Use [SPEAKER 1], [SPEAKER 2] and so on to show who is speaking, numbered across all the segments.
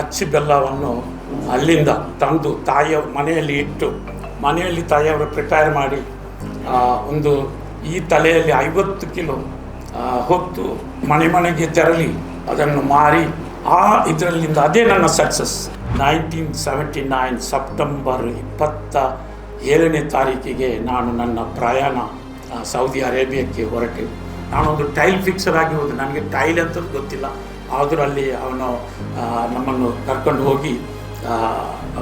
[SPEAKER 1] ಅಚ್ಚಿ ಬೆಲ್ಲವನ್ನು ಅಲ್ಲಿಂದ ತಂದು ತಾಯಿಯ ಮನೆಯಲ್ಲಿ ಇಟ್ಟು, ಮನೆಯಲ್ಲಿ ತಾಯಿಯವರು ಪ್ರಿಪೇರ್ ಮಾಡಿ ಒಂದು ಈ ತಲೆಯಲ್ಲಿ ಐವತ್ತು ಕಿಲೋ ಹೊತ್ತು ಮನೆ ಮನೆಗೆ ತೆರಳಿ ಅದನ್ನು ಮಾರಿ, ಆ ಇದರಲ್ಲಿಂದ ಅದೇ ನನ್ನ success nineteen seventy nine September ಇಪ್ಪತ್ತ ಏಳನೇ ತಾರೀಕಿಗೆ ನಾನು ನನ್ನ ಪ್ರಯಾಣ ಸೌದಿ ಅರೇಬಿಯಾಕ್ಕೆ ಹೊರಟೆ. ನಾನೊಂದು ಟೈಲ್ ಫಿಕ್ಸರ್ ಆಗಿ ನನಗೆ ಟೈಲ್ ಅಂತದ್ದು ಗೊತ್ತಿಲ್ಲ. ಆದರೂ ಅಲ್ಲಿ ಅವನು ನಮ್ಮನ್ನು ಕರ್ಕೊಂಡು ಹೋಗಿ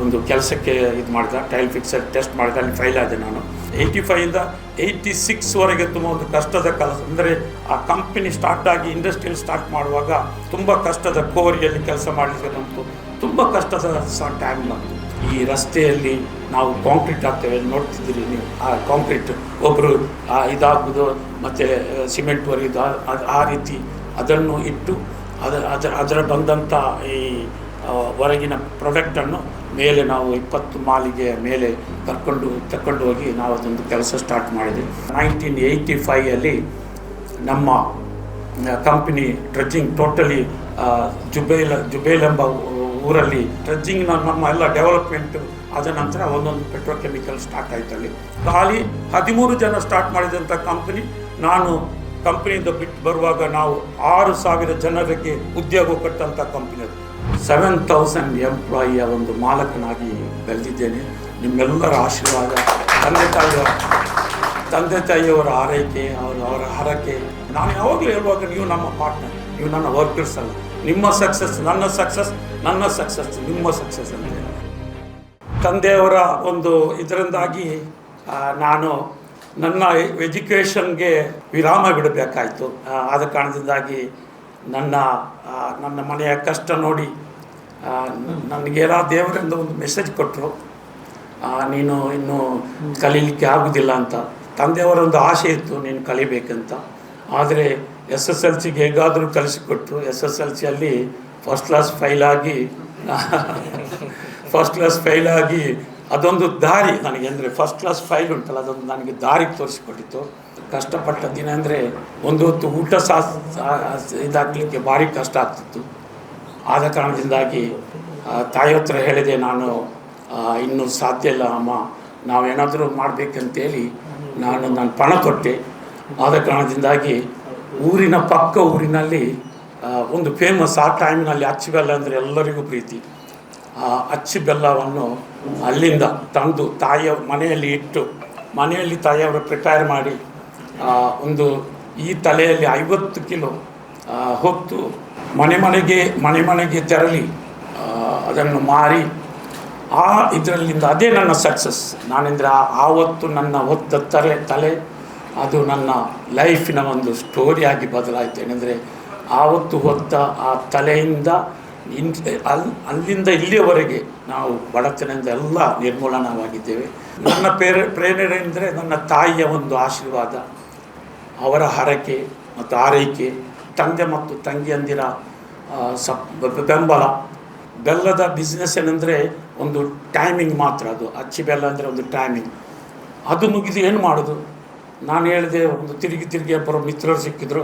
[SPEAKER 1] ಒಂದು ಕೆಲಸಕ್ಕೆ ಇದು ಮಾಡಿದ ಟೈಲ್ ಫಿಕ್ಸರ್ ಟೆಸ್ಟ್ ಮಾಡಿದ, ಅಲ್ಲಿ ಫೈಲ್ ಆದೆ ನಾನು. ಏಯ್ಟಿ ಫೈವಿಂದ ಏಯ್ಟಿ ಸಿಕ್ಸ್ವರೆಗೆ ತುಂಬ ಒಂದು ಕಷ್ಟದ ಕೆಲಸ, ಅಂದರೆ ಆ ಕಂಪನಿ ಸ್ಟಾರ್ಟ್ ಆಗಿ ಇಂಡಸ್ಟ್ರಿಯಲ್ ಸ್ಟಾರ್ಟ್ ಮಾಡುವಾಗ ತುಂಬ ಕಷ್ಟದ ಕೋರಿಯಲ್ಲಿ ಕೆಲಸ ಮಾಡಲಿಕ್ಕೆ ಬಂತು. ತುಂಬ ಕಷ್ಟದ ಸಹ ಟೈಮ್ ಬಂತು. ಈ ರಸ್ತೆಯಲ್ಲಿ ನಾವು ಕಾಂಕ್ರೀಟ್ ಹಾಕ್ತೇವೆ ನೋಡ್ತಿದ್ದೀರಿ ನೀವು. ಆ ಕಾಂಕ್ರೀಟ್ ಒಬ್ಬರು ಇದಾಗ್ಬೋದು ಮತ್ತು ಸಿಮೆಂಟ್ ಆ- ಆ ರೀತಿ ಅದನ್ನು ಇಟ್ಟು ಅದ ಅದರ ಅದರ ಬಂದಂಥ ಈ ಹೊರಗಿನ ಪ್ರಾಡಕ್ಟನ್ನು ಮೇಲೆ ನಾವು ಇಪ್ಪತ್ತು ಮಾಲಿಗೆಯ ಮೇಲೆ ಕರ್ಕೊಂಡು ತಕ್ಕೊಂಡು ಹೋಗಿ ನಾವು ಅದೊಂದು ಕೆಲಸ ಸ್ಟಾರ್ಟ್ ಮಾಡಿದ್ವಿ. ನೈನ್ಟೀನ್ ಏಯ್ಟಿ ಫೈಯಲ್ಲಿ ನಮ್ಮ company dredging totally Jubail Jubail ಎಂಬ ಊರಲ್ಲಿ ಡ್ರೆಜ್ಜಿಂಗ್ನ ನಮ್ಮ ಎಲ್ಲ ಡೆವಲಪ್ಮೆಂಟ್ ಆದ ನಂತರ ಒಂದೊಂದು ಪೆಟ್ರೋಕೆಮಿಕಲ್ ಸ್ಟಾರ್ಟ್ ಆಯ್ತು ಅಲ್ಲಿ. ಖಾಲಿ ಹದಿಮೂರು ಜನ ಸ್ಟಾರ್ಟ್ ಮಾಡಿದಂಥ ಕಂಪನಿ ನಾನು ಕಂಪನಿಯಿಂದ ಬಿಟ್ಟು ಬರುವಾಗ ನಾವು ಆರು ಸಾವಿರ ಜನರಿಗೆ ಉದ್ಯೋಗ ಕೊಟ್ಟಂಥ ಕಂಪನಿ ಅದು. ಸೆವೆನ್ ತೌಸಂಡ್ ಎಂಪ್ಲಾಯಿಯ ಒಂದು ಮಾಲಕನಾಗಿ ಬೆಳೆದಿದ್ದೇನೆ. ನಿಮ್ಮೆಲ್ಲರ ಆಶೀರ್ವಾದ, ತಂದೆ ತಾಯಿಯ, ತಂದೆ ತಾಯಿಯವರ ಆರೈಕೆ, ಅವರ ಅವರ ಹರಕೆ. ನಾನು ಯಾವಾಗಲೂ ಹೇಳುವಾಗ, ನೀವು ನಮ್ಮ ಪಾರ್ಟ್ನರ್ ನೀವು ನನ್ನ ವರ್ಕರ್ಸ್ ಅಲ್ಲ. ನಿಮ್ಮ ಸಕ್ಸಸ್ ನನ್ನ ಸಕ್ಸಸ್ ನನ್ನ ಸಕ್ಸಸ್ ನಿಮ್ಮ ಸಕ್ಸಸ್ ಅಂತ. ತಂದೆಯವರ ಒಂದು ಇದರಿಂದಾಗಿ ನಾನು ನನ್ನ ಎಜುಕೇಷನ್ಗೆ ವಿರಾಮ ಬಿಡಬೇಕಾಯಿತು. ಆದ ಕಾರಣದಿಂದಾಗಿ ನನ್ನ ನನ್ನ ಮನೆಯ ಕಷ್ಟ ನೋಡಿ ನನಗೆಲ್ಲ ದೇವರಿಂದ ಒಂದು ಮೆಸೇಜ್ ಕೊಟ್ಟರು. ನೀನು ಇನ್ನೂ ಕಲೀಲಿಕ್ಕೆ ಆಗುವುದಿಲ್ಲ ಅಂತ. ತಂದೆಯವರೊಂದು ಆಸೆ ಇತ್ತು, ನೀನು ಕಲಿಬೇಕಂತ. ಆದರೆ ಎಸ್ ಎಸ್ ಎಲ್ ಸಿಗೆ ಹೇಗಾದರೂ ಕಲಿಸಿಕೊಟ್ರು. ಎಸ್ ಎಸ್ ಎಲ್ ಸಿಯಲ್ಲಿ ಫಸ್ಟ್ ಕ್ಲಾಸ್ ಫೈಲಾಗಿ ಫಸ್ಟ್ ಕ್ಲಾಸ್ ಫೈಲಾಗಿ ಅದೊಂದು ದಾರಿ ನನಗೆ ಅಂದರೆ ಫಸ್ಟ್ ಕ್ಲಾಸ್ ಫೈಲ್ ಉಂಟಲ್ಲ ಅದೊಂದು ನನಗೆ ದಾರಿ ತೋರಿಸಿಕೊಟ್ಟಿತ್ತು. ಕಷ್ಟಪಟ್ಟ ದಿನ ಅಂದರೆ ಒಂದು ಹೊತ್ತು ಊಟ ಸಾ ಇದಾಗಲಿಕ್ಕೆ ಭಾರಿ ಕಷ್ಟ ಆಗ್ತಿತ್ತು. ಆದ ಕಾರಣದಿಂದಾಗಿ ಆ, ತಾಯಿ ಹತ್ರ ಹೇಳಿದೆ ನಾನು ಇನ್ನೂ ಸಾಧ್ಯ ಇಲ್ಲ ಅಮ್ಮ ನಾವೇನಾದರೂ ಮಾಡಬೇಕಂತೇಳಿ ನಾನು ನಾನು ಪಣ ಕೊಟ್ಟೆ. ಆದ ಕಾರಣದಿಂದಾಗಿ ಊರಿನ ಪಕ್ಕ ಊರಿನಲ್ಲಿ ಒಂದು ಫೇಮಸ್ ಆ ಟೈಮ್ನಲ್ಲಿ ಅಚ್ಚಿ ಬೆಲ್ಲ ಅಂದರೆ ಎಲ್ಲರಿಗೂ ಪ್ರೀತಿ. ಅಚ್ಚಿ ಬೆಲ್ಲವನ್ನು ಅಲ್ಲಿಂದ ತಂದು ತಾಯಿಯ ಮನೆಯಲ್ಲಿ ಇಟ್ಟು, ಮನೆಯಲ್ಲಿ ತಾಯಿಯವರು ಪ್ರಿಪೇರ್ ಮಾಡಿ ಒಂದು ಈ ತಲೆಯಲ್ಲಿ ಐವತ್ತು ಕಿಲೋ ಹೊತ್ತು ಮನೆ ಮನೆಗೆ ಮನೆ ಮನೆಗೆ ತೆರಳಿ ಅದನ್ನು ಮಾರಿ, ಆ ಇದರಲ್ಲಿಂದ ಅದೇ ನನ್ನ ಸಕ್ಸಸ್ ನಾನೆಂದರೆ ಆವತ್ತು ನನ್ನ ಹೊತ್ತ ತಲೆ ತಲೆ, ಅದು ನನ್ನ ಲೈಫಿನ ಒಂದು ಸ್ಟೋರಿಯಾಗಿ ಬದಲಾಯಿತು. ಏನೆಂದರೆ, ಆವತ್ತು ಹೊತ್ತ ಆ ತಲೆಯಿಂದ ಇನ್ ಅಲ್ಲಿ ಅಲ್ಲಿಂದ ಇಲ್ಲಿಯವರೆಗೆ ನಾವು ಬಡತನದಿಂದ ಎಲ್ಲ ನಿರ್ಮೂಲನವಾಗಿದ್ದೇವೆ. ನನ್ನ ಪ್ರೇರ ಪ್ರೇರಣೆ ಅಂದರೆ ನನ್ನ ತಾಯಿಯ ಒಂದು ಆಶೀರ್ವಾದ, ಅವರ ಹರಕೆ ಮತ್ತು ಆರೈಕೆ, ತಂದೆ ಮತ್ತು ತಂಗಿಯಂದಿರ ಸಪ್ ಬೆಂಬಲ. ಬೆಲ್ಲದ ಬಿಸ್ನೆಸ್ ಏನಂದರೆ ಒಂದು ಟೈಮಿಂಗ್ ಮಾತ್ರ ಅದು. ಅಚ್ಚಿ ಬೆಲ್ಲ ಅಂದರೆ ಒಂದು ಟೈಮಿಂಗ್ ಅದು ಮುಗಿದು ಏನು ಮಾಡೋದು? ನಾನು ಹೇಳಿದೆ, ಒಂದು ತಿರುಗಿ ತಿರುಗಿ ಒಬ್ಬರು ಮಿತ್ರರು ಸಿಕ್ಕಿದ್ರು.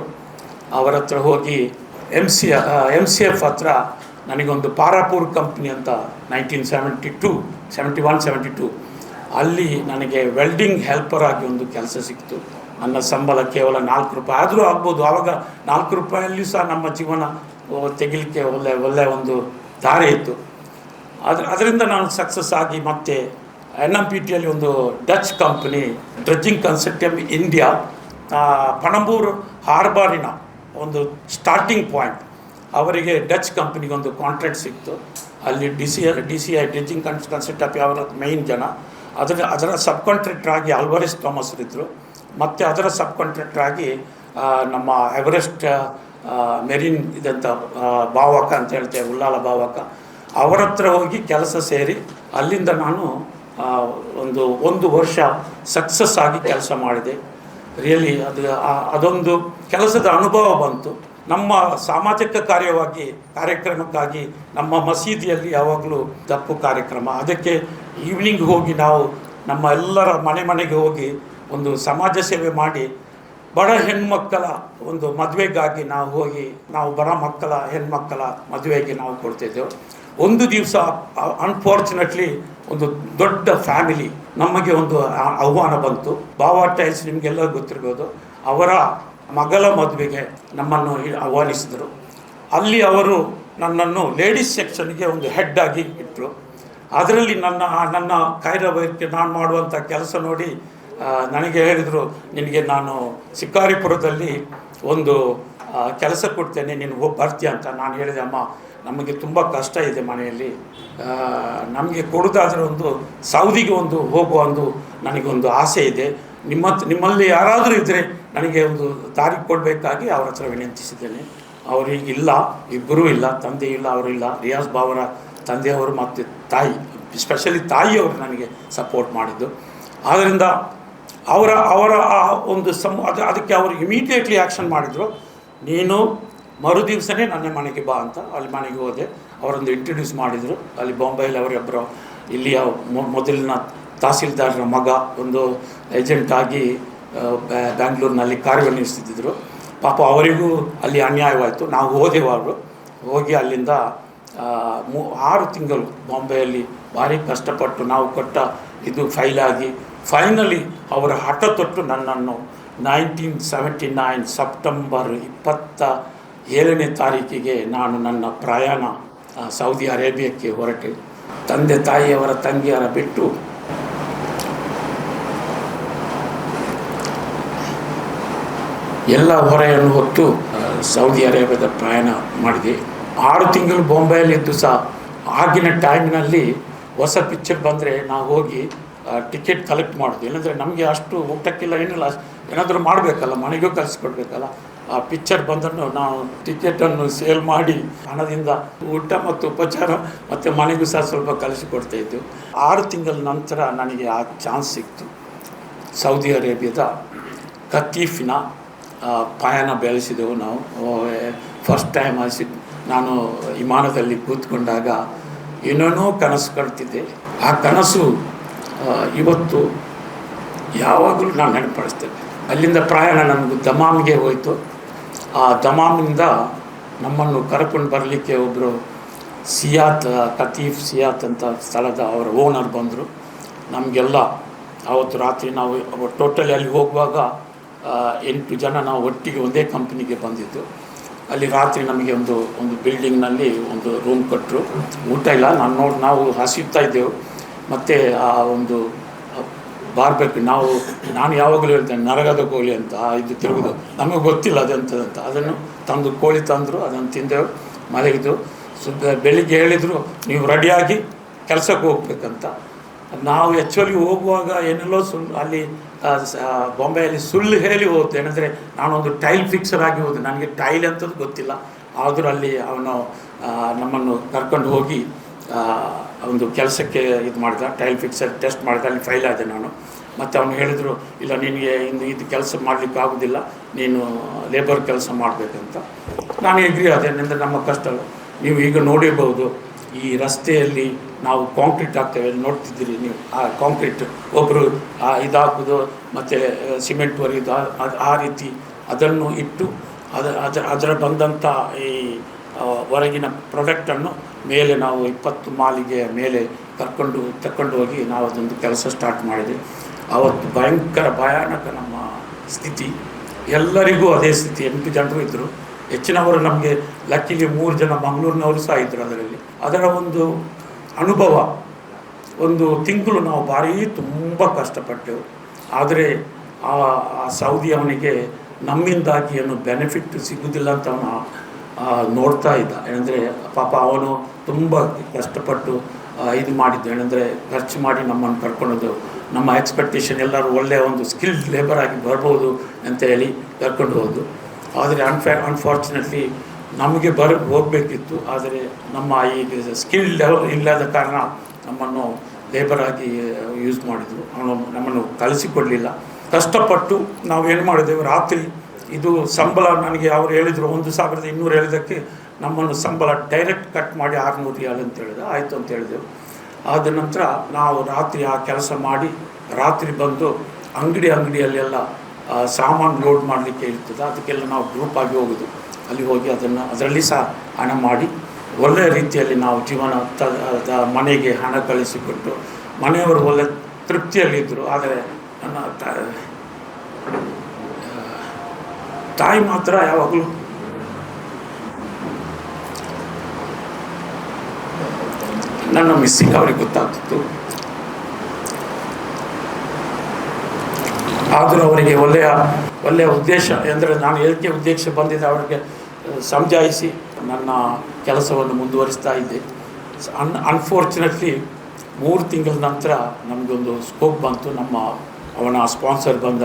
[SPEAKER 1] ಅವರ ಹತ್ರ ಹೋಗಿ M C M C F ಹತ್ರ ನನಗೊಂದು ಪಾರಾಪೂರ್ ಕಂಪ್ನಿ ಅಂತ nineteen seventy two, seventy one, seventy two. ಅಲ್ಲಿ ನನಗೆ ವೆಲ್ಡಿಂಗ್ ಹೆಲ್ಪರ್ ಆಗಿ ಒಂದು ಕೆಲಸ ಸಿಕ್ತು. ನನ್ನ ಸಂಬಳ ಕೇವಲ ನಾಲ್ಕು ರೂಪಾಯಿ. ಆದರೂ ಆಗ್ಬೋದು, ಆವಾಗ ನಾಲ್ಕು ರೂಪಾಯಲ್ಲಿ ಸಹ ನಮ್ಮ ಜೀವನ ತೆಗಿಲಿಕ್ಕೆ ಒಳ್ಳೆ ಒಳ್ಳೆ ಒಂದು ದಾರಿ ಇತ್ತು. ಅದ್ರ ಅದರಿಂದ ನಾನು ಸಕ್ಸಸ್ ಆಗಿ ಮತ್ತೆ ಎನ್ ಎಂ ಪಿ ಟಿಯಲ್ಲಿ ಒಂದು ಡಚ್ ಕಂಪ್ನಿ ಡ್ರೆಡ್ಜಿಂಗ್ ಕನ್ಸೆಪ್ಟಮ್ ಇಂಡಿಯಾ ಪಣಂಬೂರು ಹಾರ್ಬರಿನ ಒಂದು ಸ್ಟಾರ್ಟಿಂಗ್ ಪಾಯಿಂಟ್ ಅವರಿಗೆ ಡಚ್ ಕಂಪನಿಗೆ ಒಂದು ಕಾಂಟ್ರಾಕ್ಟ್ ಸಿಕ್ತು. ಅಲ್ಲಿ D C D C I dredging cons concept ಅವರ ಮೈನ್ ಜನ. ಅದರ ಅದರ ಸಬ್ ಕಾಂಟ್ರಾಕ್ಟರ್ ಆಗಿ ಅಲ್ವರಿಸ್ ಥಾಮಸ್ ಇದ್ದರು ಮತ್ತು ಅದರ ಸಬ್ ಕಾಂಟ್ರಾಕ್ಟರ್ ಆಗಿ ನಮ್ಮ ಎವರೆಸ್ಟ್ ಮೆರಿನ್ ಇದಂತ ಆ, ಭಾವಕ ಅಂತ ಹೇಳ್ತೇವೆ ಉಲ್ಲಾಲ ಭಾವಕ. ಅವರ ಹತ್ರ ಹೋಗಿ ಕೆಲಸ ಸೇರಿ ಅಲ್ಲಿಂದ ನಾನು ಒಂದು ಒಂದು ವರ್ಷ ಸಕ್ಸಸ್ ಆಗಿ ಕೆಲಸ ಮಾಡಿದೆ. ರಿಯಲಿ ಅದು ಅದೊಂದು ಕೆಲಸದ ಅನುಭವ ಬಂತು. ನಮ್ಮ ಸಾಮಾಜಿಕ ಕಾರ್ಯವಾಗಿ ಕಾರ್ಯಕ್ರಮಕ್ಕಾಗಿ ನಮ್ಮ ಮಸೀದಿಯಲ್ಲಿ ಯಾವಾಗಲೂ ತಪ್ಪು ಕಾರ್ಯಕ್ರಮ. ಅದಕ್ಕೆ ಈವ್ನಿಂಗ್ ಹೋಗಿ ನಾವು ನಮ್ಮ ಎಲ್ಲರ ಮನೆ ಮನೆಗೆ ಹೋಗಿ ಒಂದು ಸಮಾಜ ಸೇವೆ ಮಾಡಿ, ಬಡ ಹೆಣ್ಮಕ್ಕಳ ಒಂದು ಮದುವೆಗಾಗಿ ನಾವು ಹೋಗಿ, ನಾವು ಬಡ ಮಕ್ಕಳ, ಹೆಣ್ಮಕ್ಕಳ ಮದುವೆಗೆ ನಾವು ಕೊಡ್ತಿದ್ದೆವು. ಒಂದು ದಿವಸ ಅನ್ಫಾರ್ಚುನೇಟ್ಲಿ ಒಂದು ದೊಡ್ಡ ಫ್ಯಾಮಿಲಿ ನಮಗೆ ಒಂದು ಆಹ್ವಾನ ಬಂತು. ಬಾವಾ ಟೈಲ್ಸ್ ನಿಮಗೆಲ್ಲ ಗೊತ್ತಿರ್ಬೋದು. ಅವರ ಮಗಳ ಮದುವೆಗೆ ನಮ್ಮನ್ನು ಆಹ್ವಾನಿಸಿದರು. ಅಲ್ಲಿ ಅವರು ನನ್ನನ್ನು ಲೇಡೀಸ್ ಸೆಕ್ಷನ್ಗೆ ಒಂದು ಹೆಡ್ ಆಗಿ ಇಟ್ಟರು ಅದರಲ್ಲಿ ನನ್ನ ನನ್ನ ಕಾರ್ಯವೈದ್ಯಕ್ಕೆ ನಾನು ಮಾಡುವಂಥ ಕೆಲಸ ನೋಡಿ ನನಗೆ ಹೇಳಿದರು, ನಿನಗೆ ನಾನು ಶಿಕಾರಿಪುರದಲ್ಲಿ ಒಂದು ಕೆಲಸ ಕೊಡ್ತೇನೆ, ನೀನು ಹೋಗಿ ಬರ್ತೀಯ ಅಂತ. ನಾನು ಹೇಳಿದೆ, ಅಮ್ಮ, ನಮಗೆ ತುಂಬ ಕಷ್ಟ ಇದೆ ಮನೆಯಲ್ಲಿ. ನಮಗೆ ಕೊಡೋದಾದರೆ ಒಂದು, ಸೌದಿಗೆ ಒಂದು ಹೋಗುವ ಒಂದು ನನಗೊಂದು ಆಸೆ ಇದೆ. ನಿಮ್ಮ ನಿಮ್ಮಲ್ಲಿ ಯಾರಾದರೂ ಇದ್ದರೆ ನನಗೆ ಒಂದು ದಾರಿ ಕೊಡಬೇಕಾಗಿ ಅವ್ರ ಹತ್ರ ವಿನಂತಿಸಿದ್ದೇನೆ. ಅವರಿಗೆ ಇಲ್ಲ ಇಬ್ಬರೂ ಇಲ್ಲ, ತಂದೆ ಇಲ್ಲ, ಅವರು ಇಲ್ಲ. ರಿಯಾಜ್ ಬಾವರ ತಂದೆಯವರು ಮತ್ತು ತಾಯಿ ಸ್ಪೆಷಲಿ ತಾಯಿಯವರು ನನಗೆ ಸಪೋರ್ಟ್ ಮಾಡಿದ್ದು. ಆದ್ದರಿಂದ ಅವರ ಅವರ ಆ ಒಂದು ಸಮ, ಅದು, ಅದಕ್ಕೆ ಅವರು ಇಮಿಡಿಯೇಟ್ಲಿ ಆ್ಯಕ್ಷನ್ ಮಾಡಿದರು. ನೀನು ಮರು ದಿವಸನೇ ನನ್ನ ಮನೆಗೆ ಬಾ ಅಂತ ಅಲ್ಲಿ ಮನೆಗೆ ಹೋದೆ. ಅವರೊಂದು ಇಂಟ್ರೊಡ್ಯೂಸ್ ಮಾಡಿದರು. ಅಲ್ಲಿ ಬಾಂಬೆಯಲ್ಲಿ ಅವರೊಬ್ಬರು ಇಲ್ಲಿಯ ಮೊದಲಿನ ತಹಸೀಲ್ದಾರರ ಮಗ, ಒಂದು ಏಜೆಂಟ್ ಆಗಿ ಬ್ಯಾಂಗ್ಳೂರಿನಲ್ಲಿ ಕಾರ್ಯನಿರ್ವಹಿಸ್ತಿದ್ದರು ಪಾಪ ಅವರಿಗೂ ಅಲ್ಲಿ ಅನ್ಯಾಯವಾಯಿತು. ನಾವು ಹೋದೆವು ಅವರು. ಹೋಗಿ ಅಲ್ಲಿಂದ ಮೂ, ಆರು ತಿಂಗಳು ಬಾಂಬೆಯಲ್ಲಿ ಭಾರಿ ಕಷ್ಟಪಟ್ಟು ನಾವು ಕೊಟ್ಟ ಇದು ಫೈಲಾಗಿ ಫೈನಲಿ ಅವರ ಹಠ ತೊಟ್ಟು ನನ್ನನ್ನು ನೈನ್ಟೀನ್ ಸೆವೆಂಟಿ ನೈನ್ ಸೆಪ್ಟೆಂಬರ್ ಇಪ್ಪತ್ತ ಏಳನೇ ತಾರೀಕಿಗೆ ನಾನು ನನ್ನ ಪ್ರಯಾಣ ಸೌದಿ ಅರೇಬಿಯಾಕ್ಕೆ ಹೊರಟೆ. ತಂದೆ ತಾಯಿಯವರ ತಂಗಿಯರ ಬಿಟ್ಟು ಎಲ್ಲ ಹೊರೆಯನ್ನು ಹೊತ್ತು ಸೌದಿ ಅರೇಬಿಯಾದ ಪ್ರಯಾಣ ಮಾಡಿದೆ. ಆರು ತಿಂಗಳು ಬೊಂಬೈಯಲ್ಲಿದ್ದು ಸಹ, ಆಗಿನ ಟೈಮ್ನಲ್ಲಿ ಹೊಸ ಪಿಕ್ಚರ್ ಬಂದರೆ ನಾವು ಹೋಗಿ ಟಿಕೆಟ್ ಕಲೆಕ್ಟ್ ಮಾಡೋದು. ಇಲ್ಲಾಂದರೆ ನಮಗೆ ಅಷ್ಟು ಊಟಕ್ಕಿಲ್ಲ ಏನಿಲ್ಲ ಏನಾದರೂ ಮಾಡಬೇಕಲ್ಲ, ಮನೆಗೂ ಕಲಿಸ್ಕೊಡ್ಬೇಕಲ್ಲ ಆ ಪಿಕ್ಚರ್ ಬಂದನ್ನು ನಾವು ಟಿಕೆಟನ್ನು ಸೇಲ್ ಮಾಡಿ, ಹಣದಿಂದ ಊಟ ಮತ್ತು ಉಪಚಾರ ಮತ್ತು ಮನೆಗೂ ಸಹ ಸ್ವಲ್ಪ ಕಲಿಸಿಕೊಡ್ತಾ ಇದ್ದೆವು. ಆರು ತಿಂಗಳ ನಂತರ ನನಗೆ ಆ ಚಾನ್ಸ್ ಸಿಕ್ತು. ಸೌದಿ ಅರೇಬಿಯಾದ ಕತೀಫಿನ ಆ, ಪಯಣ ಬೆಳೆಸಿದೆವು ನಾವು. ಫಸ್ಟ್ ಟೈಮ್ ಅನಿಸಿ ನಾನು ವಿಮಾನದಲ್ಲಿ ಕೂತ್ಕೊಂಡಾಗ ಏನೇನೋ ಕನಸು ಕಾಣ್ತಿದ್ದೆ. ಆ ಕನಸು ಇವತ್ತು ಯಾವಾಗಲೂ ನಾನು ನೆನಪಡಿಸ್ತೇನೆ ಅಲ್ಲಿಂದ ಪ್ರಯಾಣ ನಮಗೆ ದಮಾಮ್ಗೆ ಹೋಯಿತು. ಆ ದಮಾಮಿಂದ ನಮ್ಮನ್ನು ಕರ್ಕೊಂಡು ಬರಲಿಕ್ಕೆ ಒಬ್ಬರು ಸಿಯಾತ್ ಕತೀಫ್ ಸಿಯಾತ್ ಅಂತ ಸ್ಥಳದ ಅವರ ಓನರ್ ಬಂದರು. ನಮಗೆಲ್ಲ ಆವತ್ತು ರಾತ್ರಿ ನಾವು ಟೋಟಲಿ ಅಲ್ಲಿ ಹೋಗುವಾಗ ಎಂಟು ಜನ ನಾವು ಒಟ್ಟಿಗೆ ಒಂದೇ ಕಂಪ್ನಿಗೆ ಬಂದಿದ್ದು. ಅಲ್ಲಿ ರಾತ್ರಿ ನಮಗೆ ಒಂದು ಒಂದು ಬಿಲ್ಡಿಂಗ್ನಲ್ಲಿ ಒಂದು ರೂಮ್ ಕೊಟ್ಟರು ಊಟ ಇಲ್ಲ, ನಾನು ನೋಡಿ, ನಾವು ಹಸಿತಾ ಇದ್ದೆವು. ಮತ್ತು ಆ ಒಂದು ಬಾರ್ಬೇಕು, ನಾವು, ನಾನು ಯಾವಾಗಲೂ ಹೇಳ್ತೇನೆ, ನರಗದ ಕೋಳಿ ಅಂತ ಇದು ತಿರುಗುದು. ನಮಗೆ ಗೊತ್ತಿಲ್ಲ ಅದೆಂಥದಂತ ಅದನ್ನು ತಂದು ಕೋಳಿ ತಂದರು, ಅದನ್ನು ತಿಂದೆವು ಮಲಗಿದ್ದು ಸುದ್ದ ಬೆಳಿಗ್ಗೆ ಹೇಳಿದರು, ನೀವು ರೆಡಿಯಾಗಿ ಕೆಲಸಕ್ಕೆ ಹೋಗ್ಬೇಕಂತ. ನಾವು ಆ್ಯಕ್ಚುಲಿ ಹೋಗುವಾಗ ಏನೆಲ್ಲೋ ಸುಳ್ಳು ಅಲ್ಲಿ ಬಾಂಬೆಯಲ್ಲಿ ಸುಳ್ಳು ಹೇಳಿ ಹೋದೆ ಏನಂದರೆ, ನಾನೊಂದು ಟೈಲ್ ಫಿಕ್ಸರ್ ಆಗಿ ಹೋದೆ. ನನಗೆ ಟೈಲ್ ಅಂತದ್ದು ಗೊತ್ತಿಲ್ಲ. ಆದರೂ ಅಲ್ಲಿ ಅವನು ನಮ್ಮನ್ನು ಕರ್ಕೊಂಡು ಹೋಗಿ ಒಂದು ಕೆಲಸಕ್ಕೆ ಇದು ಮಾಡಿದ. ಟೈಲ್ ಫಿಕ್ಸರ್ ಟೆಸ್ಟ್ ಮಾಡಿದ. ಅಲ್ಲಿ ಫೈಲ್ ಆದೆ ನಾನು. ಮತ್ತು ಅವನು ಹೇಳಿದರು, ಇಲ್ಲ, ನಿನಗೆ ಇನ್ನು ಇದು ಕೆಲಸ ಮಾಡಲಿಕ್ಕೆ ಆಗೋದಿಲ್ಲ. ನೀನು ಲೇಬರ್ ಕೆಲಸ ಮಾಡಬೇಕಂತ ನಾನು ಎಗ್ರಿ ಆದೆ. ನಮ್ಮ ಕಷ್ಟ. ನೀವು ಈಗ ನೋಡಿರ್ಬೋದು. ಈ ರಸ್ತೆಯಲ್ಲಿ ನಾವು ಕಾಂಕ್ರೀಟ್ ಹಾಕ್ತೇವೆ ನೋಡ್ತಿದ್ದೀರಿ ನೀವು. ಆ ಕಾಂಕ್ರೀಟ್ ಒಬ್ಬರು ಇದಾಕೋದು ಮತ್ತು ಸಿಮೆಂಟ್ ಒರೆಯೋದು ಆ- ಆ- ಆ ರೀತಿ ಅದನ್ನು ಇಟ್ಟು ಅದ ಅದರ ಅದರ ಬಂದಂಥ ಈ ಆ, ಹೊರಗಿನ ಪ್ರಾಡಕ್ಟನ್ನು ಮೇಲೆ ನಾವು ಇಪ್ಪತ್ತು ಮಾಲಿಗೆಯ ಮೇಲೆ ಕರ್ಕೊಂಡು ತಕೊಂಡು ಹೋಗಿ ನಾವು ಅದೊಂದು ಕೆಲಸ ಸ್ಟಾರ್ಟ್ ಮಾಡಿದೆ ಅವತ್ತು ಭಯಂಕರ ಭಯಾನಕ ನಮ್ಮ ಸ್ಥಿತಿ. ಎಲ್ಲರಿಗೂ ಅದೇ ಸ್ಥಿತಿ. ಎಂಟು ಜನರು ಇದ್ದರು. ಹೆಚ್ಚಿನವರು ನಮಗೆ ಲಕ್ಕಿಗೆ ಮೂರು ಜನ ಮಂಗಳೂರಿನವರು ಸಹ ಇದ್ದರು ಅದರಲ್ಲಿ. ಅದರ ಒಂದು ಅನುಭವ. ಒಂದು ತಿಂಗಳು ನಾವು ಭಾರೀ ತುಂಬ ಕಷ್ಟಪಟ್ಟೆವು. ಆದರೆ ಆ ಸೌದಿ ಅವನಿಗೆ ನಮ್ಮಿಂದಾಗಿ ಏನು ಬೆನಿಫಿಟ್ ಸಿಗುವುದಿಲ್ಲ ಅಂತ ಅವನು ನೋಡ್ತಾ ಇದ್ದ. ಏನಂದರೆ ಪಾಪ ಅವನು ತುಂಬ ಕಷ್ಟಪಟ್ಟು ಇದು ಮಾಡಿದ್ದು. ಏನಂದರೆ ಖರ್ಚು ಮಾಡಿ ನಮ್ಮನ್ನು ಕರ್ಕೊಂಡೋದು ನಮ್ಮ ಎಕ್ಸ್ಪೆಕ್ಟೇಷನ್ ಎಲ್ಲರೂ ಒಳ್ಳೆಯ ಒಂದು ಸ್ಕಿಲ್ಡ್ ಲೇಬರ್ ಆಗಿ ಬರ್ಬೋದು ಅಂತ ಹೇಳಿ ಕರ್ಕೊಂಡು ಹೋದು ಆದರೆ ಅನ್ಫ್ಯಾ ಅನ್ಫಾರ್ಚುನೇಟ್ಲಿ ನಮಗೆ ಬರ ಹೋಗಬೇಕಿತ್ತು ಆದರೆ ನಮ್ಮ ಈಗ ಸ್ಕಿಲ್ ಇಲ್ಲದ ಕಾರಣ ನಮ್ಮನ್ನು ಲೇಬರ್ ಆಗಿ ಯೂಸ್ ಮಾಡಿದರು. ಅವನು ನಮ್ಮನ್ನು ಕಲಿಸಿಕೊಡಲಿಲ್ಲ. ಕಷ್ಟಪಟ್ಟು ನಾವು ಏನು ಮಾಡಿದೆವು? ರಾತ್ರಿ ಇದು ಸಂಬಳ ನನಗೆ ಅವ್ರು ಹೇಳಿದರು, ಒಂದು ಸಾವಿರದ ಇನ್ನೂರು ಹೇಳಿದ್ದಕ್ಕೆ ನಮ್ಮನ್ನು ಸಂಬಳ ಡೈರೆಕ್ಟ್ ಕಟ್ ಮಾಡಿ ಆರುನೂರು ರಿಯಾಲ್ ಅಂತ ಹೇಳಿದೆ ಆಯಿತು ಅಂತ ಹೇಳಿದೆವು. ಆದ ನಂತರ ನಾವು ರಾತ್ರಿ ಆ ಕೆಲಸ ಮಾಡಿ, ರಾತ್ರಿ ಬಂದು ಅಂಗಡಿ ಅಂಗಡಿಯಲ್ಲೆಲ್ಲ ಸಾಮಾನು ಲೋಡ್ ಮಾಡಲಿಕ್ಕೆ ಇರ್ತದೆ. ಅದಕ್ಕೆಲ್ಲ ನಾವು ಗ್ರೂಪ್ ಆಗಿ ಹೋಗೋದು. ಅಲ್ಲಿ ಹೋಗಿ ಅದನ್ನು ಅದರಲ್ಲಿ ಸಹ ಹಣ ಮಾಡಿ ಒಳ್ಳೆಯ ರೀತಿಯಲ್ಲಿ ನಾವು ಜೀವನ ತ ಮನೆಗೆ ಹಣ ಕಳಿಸಿಕೊಟ್ಟು ಮನೆಯವರು ಒಳ್ಳೆ ತೃಪ್ತಿಯಲ್ಲಿದ್ದರು. ಆದರೆ ನನ್ನ ತಾಯಿ ಮಾತ್ರ ಯಾವಾಗಲೂ ನನ್ನ ಮಿಸ್ಸಿಂಗ್ ಅವ್ರಿಗೆ ಗೊತ್ತಾಗ್ತಿತ್ತು. ಆದರೂ ಅವರಿಗೆ ಒಳ್ಳೆಯ ಒಳ್ಳೆಯ ಉದ್ದೇಶ ಅಂದರೆ ನಾನು ಹೇಳಿಕೆ ಉದ್ದೇಶ ಬಂದಿದ್ದೆ, ಅವರಿಗೆ ಸಮಜಾಯಿಸಿ ನನ್ನ ಕೆಲಸವನ್ನು ಮುಂದುವರಿಸ್ತಾ ಇದ್ದೆ. ಅನ್ ಅನ್ಫಾರ್ಚುನೇಟ್ಲಿ ಮೂರು ತಿಂಗಳ ನಂತರ ನಮಗೊಂದು ಸ್ಕೋಪ್ ಬಂತು. ನಮ್ಮ, ಅವನ ಸ್ಪಾನ್ಸರ್ ಬಂದ,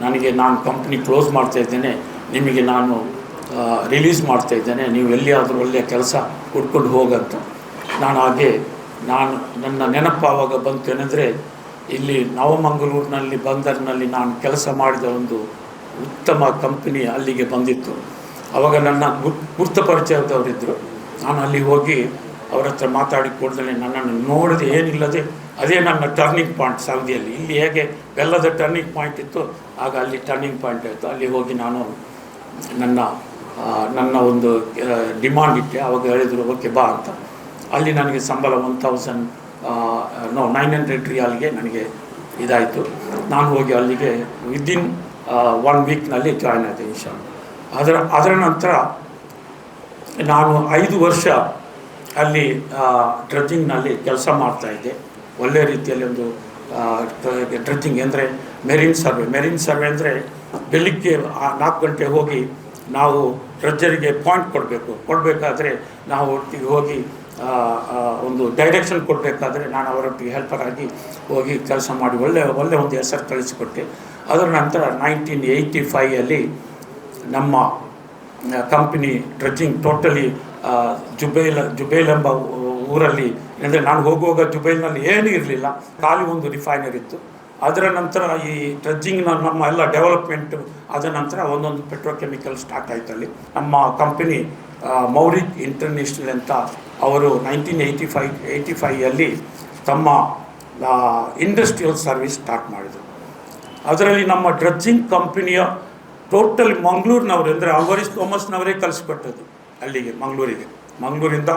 [SPEAKER 1] ನನಗೆ ನಾನು ಕಂಪ್ನಿ ಕ್ಲೋಸ್ ಮಾಡ್ತಾ ಇದ್ದೇನೆ. ನಿಮಗೆ ನಾನು ರಿಲೀಸ್ ಮಾಡ್ತಾ ಇದ್ದೇನೆ. ನೀವು ಎಲ್ಲಿಯಾದರೂ ಒಳ್ಳೆಯ ಕೆಲಸ ಕೊಟ್ಕೊಂಡು ಹೋಗಂತ. ನಾನು ಹಾಗೆ, ನಾನು, ನನ್ನ ನೆನಪು ಆವಾಗ ಬಂತು ಏನಂದರೆ, ಇಲ್ಲಿ ನವಮಂಗಳೂರಿನಲ್ಲಿ ಬಂದರ್ನಲ್ಲಿ ನಾನು ಕೆಲಸ ಮಾಡಿದ ಒಂದು ಉತ್ತಮ ಕಂಪನಿ ಅಲ್ಲಿಗೆ ಬಂದಿತ್ತು. ಆವಾಗ ನನ್ನ ಗುರ್ತ ಪರಿಚಯದವರಿದ್ದರು ನಾನು ಅಲ್ಲಿ ಹೋಗಿ ಅವ್ರ ಹತ್ರ ಮಾತಾಡಿ ಕೂಡಲೇ ನನ್ನನ್ನು ನೋಡದೆ ಏನಿಲ್ಲದೆ ಅದೇ ನನ್ನ ಟರ್ನಿಂಗ್ ಪಾಯಿಂಟ್ ಸೌದಿಯಲ್ಲಿ ಇಲ್ಲಿ ಹೇಗೆ ಬೆಲ್ಲದ ಟರ್ನಿಂಗ್ ಪಾಯಿಂಟ್ ಇತ್ತು, ಆಗ ಅಲ್ಲಿ ಟರ್ನಿಂಗ್ ಪಾಯಿಂಟ್ ಇತ್ತು ಅಲ್ಲಿ ಹೋಗಿ ನಾನು ನನ್ನ ನನ್ನ ಒಂದು ಡಿಮಾಂಡ್ ಇಟ್ಟೆ. ಅವಾಗ ಹೇಳಿದರು, ಓಕೆ, ಬಾ ಅಂತ. ಅಲ್ಲಿ ನನಗೆ ಸಂಬಳ one thousand no nine hundred ರಿಯಾಲ್ಗೆ ನನಗೆ ಇದಾಯಿತು. ನಾನು ಹೋಗಿ ಅಲ್ಲಿಗೆ ವಿದಿನ್ ಒನ್ ವೀಕ್ನಲ್ಲಿ ಜಾಯ್ನ್ ಆಯಿತು ಇನ್ಶಾ ಅದರ ಅದರ ನಂತರ ನಾನು ಐದು ವರ್ಷ ಅಲ್ಲಿ ಡ್ರಜ್ಜಿಂಗ್ನಲ್ಲಿ ಕೆಲಸ ಮಾಡ್ತಾಯಿದ್ದೆ ಒಳ್ಳೆಯ ರೀತಿಯಲ್ಲಿ ಒಂದು ಡ್ರಜ್ಜಿಂಗ್ ಅಂದರೆ ಮೆರಿನ್ ಸರ್ವೆ ಮೆರಿನ್ ಸರ್ವೆ ಅಂದರೆ ಬೆಳಿಗ್ಗೆ ನಾಲ್ಕು ಗಂಟೆ ಹೋಗಿ ನಾವು ಡ್ರಜ್ಜರಿಗೆ ಪಾಯಿಂಟ್ ಕೊಡಬೇಕು. ಕೊಡಬೇಕಾದ್ರೆ ನಾವು ಒಟ್ಟಿಗೆ ಹೋಗಿ ಒಂದು ಡೈರೆಕ್ಷನ್ ಕೊಡಬೇಕಾದ್ರೆ ನಾನು ಅವರೊಟ್ಟಿಗೆ ಹೆಲ್ಪರ್ ಆಗಿ ಹೋಗಿ ಕೆಲಸ ಮಾಡಿ ಒಳ್ಳೆ ಒಳ್ಳೆ ಒಂದು ಹೆಸರು ಕಳಿಸಿಕೊಟ್ಟೆ. ಅದರ ನಂತರ ನೈನ್ಟೀನ್ ಏಯ್ಟಿ ಫೈಯಲ್ಲಿ ನಮ್ಮ company dredging totally Jubail Jubail ಎಂಬ ಊರಲ್ಲಿ, ಅಂದರೆ ನಾನು ಹೋಗುವಾಗ ಜುಬೈಲ್ನಲ್ಲಿ ಏನೂ ಇರಲಿಲ್ಲ. ಖಾಲಿ ಒಂದು ರಿಫೈನರಿ ಇತ್ತು. ಅದರ ನಂತರ ಈ ಡ್ರಜ್ಜಿಂಗ್ನ ನಮ್ಮ ಎಲ್ಲ ಡೆವಲಪ್ಮೆಂಟ್ ಆದ ನಂತರ ಒಂದೊಂದು ಪೆಟ್ರೋಕೆಮಿಕಲ್ ಸ್ಟಾರ್ಟ್ ಆಯಿತು ಅಲ್ಲಿ. ನಮ್ಮ ಕಂಪನಿ ಮೌರಿಕ್ ಇಂಟರ್ನ್ಯಾಷನಲ್ ಅಂತ ಅವರು ನೈನ್ಟೀನ್ ಏಯ್ಟಿ ಫೈವ್ ಏಯ್ಟಿ ಫೈಯಲ್ಲಿ ತಮ್ಮ ಇಂಡಸ್ಟ್ರಿಯಲ್ ಸರ್ವಿಸ್ ಸ್ಟಾರ್ಟ್ ಮಾಡಿದರು. ಅದರಲ್ಲಿ ನಮ್ಮ ಡ್ರಜ್ಜಿಂಗ್ ಕಂಪನಿಯ ಟೋಟಲ್ ಮಂಗಳೂರಿನವರು ಅಂದರೆ ಅಲ್ವರಿಸ್ ಥೋಮಸ್ನವರೇ ಕಲಿಸ್ಕೊಟ್ಟದ್ದು ಅಲ್ಲಿಗೆ, ಮಂಗಳೂರಿಗೆ. ಮಂಗಳೂರಿಂದ